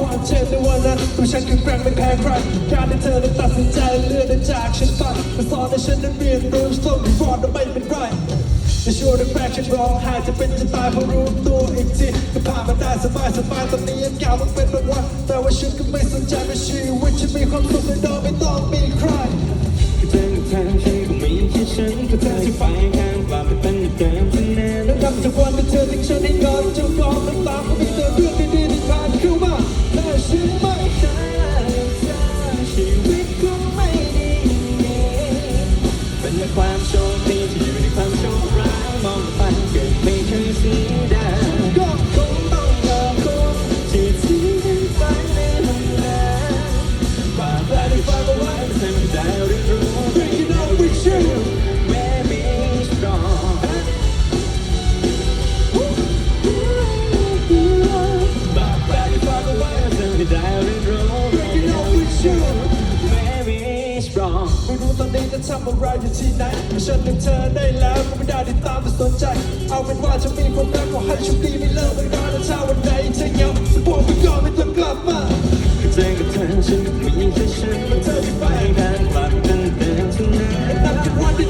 ความเชื่อในวันนั้นตัวฉันคือแกร่งไม่แพ้ใครการที่เธอได้ตัดสินใจเลือกได้จากฉันไปมันสอนให้ฉันได้เรียนรู้ต้องรอดและไม่เป็นไรในช่วร์หรืแปลกฉันร้องไห้จะเป็นจะตายเพราะรู้ตัวอีกทีจะผ่านมาได้สบายสบายตอนนี้ยังกล่าวมันเป็นรางวัลแต่ว่าฉันก็ไม่สนใจในชีวิตฉันมีความสุขในโดยไม่ต้องมีใครแเธอทางที่ก็ไม่ยังคิดฉันก็เธอที่ไปข้งกลับไปเป็นเดิมคะแนนแล้วนับจากวันที่เธอทิ้งฉันให้นอนจะร้องน้ำตา ทำอะไรอยู่ที่ไหนฉันเลือกเธอได้แล้วก็ไม่ได้ติดตามไม่สนใจ เอาเป็นว่าจะมีความรักขอให้โชคดีไม่เลิกไม่รอนะถ้าวันไหนเธอเหงาจะบอกไปก่อนไม่ต้องกลับมาเจอกับเธอฉันมีแค่ฉันเธอที่ไปการกลับกันเดินเท่ไหนนับจากวันที่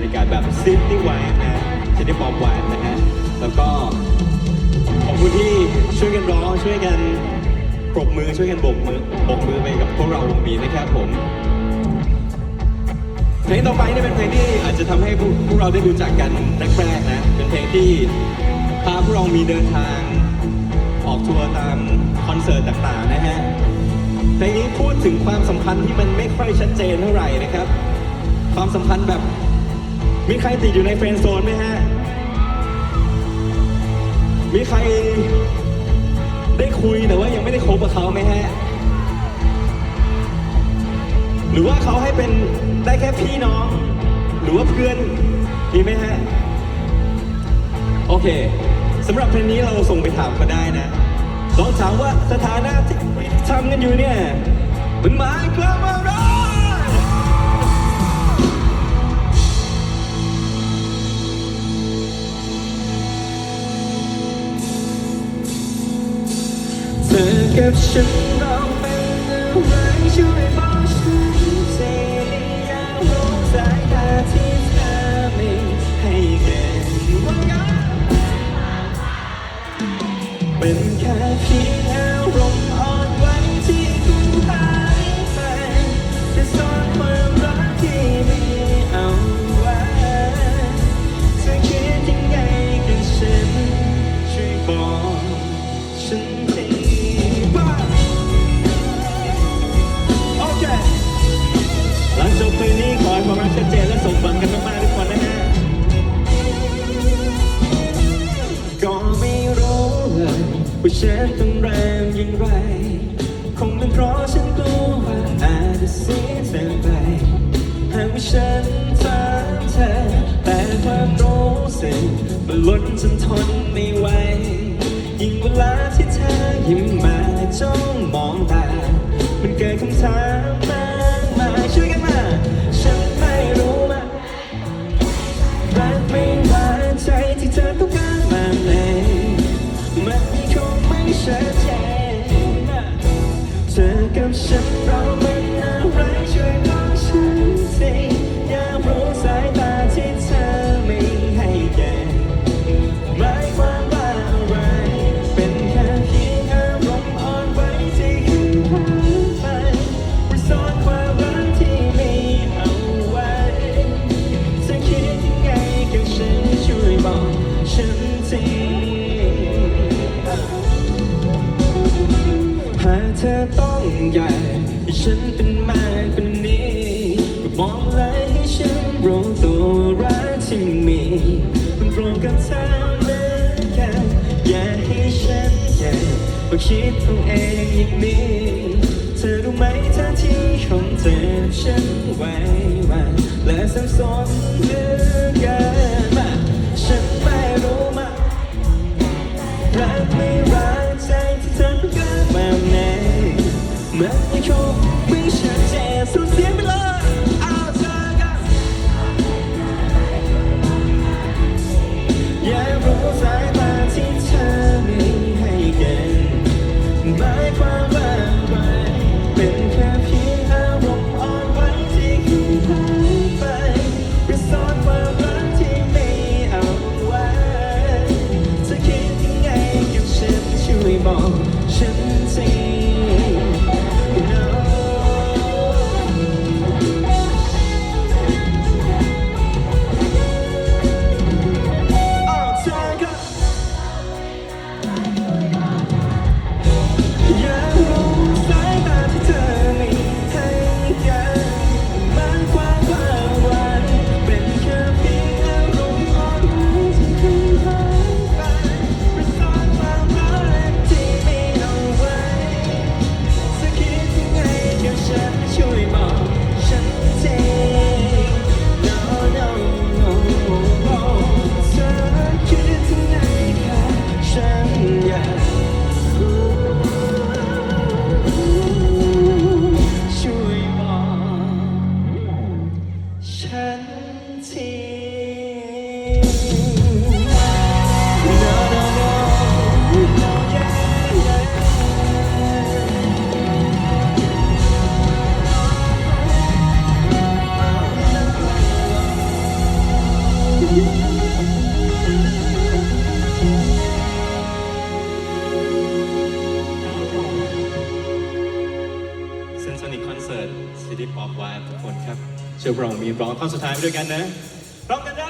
รรยากาศแบบซิตี้ไวน์นะซิตี้ปอปไวน์นะฮะแล้วก็ขอบคุณที่ช่วยกันร้องช่วยกันปรบมือช่วยกันบกมือบกมือไปกับพวกเราวงมีนะครับผมเพลงต่อไปนี่เป็นเพลงที่อาจจะทำให้พวกพวกเราได้รู้จักกันแรกๆนะเป็นเพลงที่พาพวกเรามีเดินทาง ออกทัวร์ตามคอนเสิร์ตต่างๆนะฮะเพลงนี้พูดถึงความสัมพันธ์ที่มันไม่ค่อยชัดเจนเท่าไหร่นะครับ ความสัมพันธ์แบบ มีใครติดอยู่ในเฟรนโซนไหมฮะ มีใครได้คุยแต่ว่ายังไม่ได้คบกับเขาไหมฮะ หรือว่าเขาให้เป็นได้แค่พี่น้อง หรือว่าเพื่อนมีไหมฮะ โอเคสำหรับเพลงนี้เราส่งไปถามเขาได้นะลองถามว่าสถานะที่ทำกันอยู่เนี่ย ธ ว่าฉันต้องแรงอย่างไร คงเป็นเพราะฉันกลัวว่าอาจจะเสียเธอไปหากว่าฉันถามเธอแต่ความรู้สึกมันล้นจนทนไม่ไหวยิ่งเวลาที่เธอยิ้มมาจ้องมองตา คิดตัวเองอีกมีเธอรู้ไหมท่าทีของเธอฉันไหวว่าและสับสนเหลือกันมาฉันไม่รู้มารักไม่รักใจที่เธอเกิดแบบไหนเมันยังค Yeah. เชื่อพวกเรามีร้องท่อนสุดท้ายไปด้วยกันนะร้องกันได้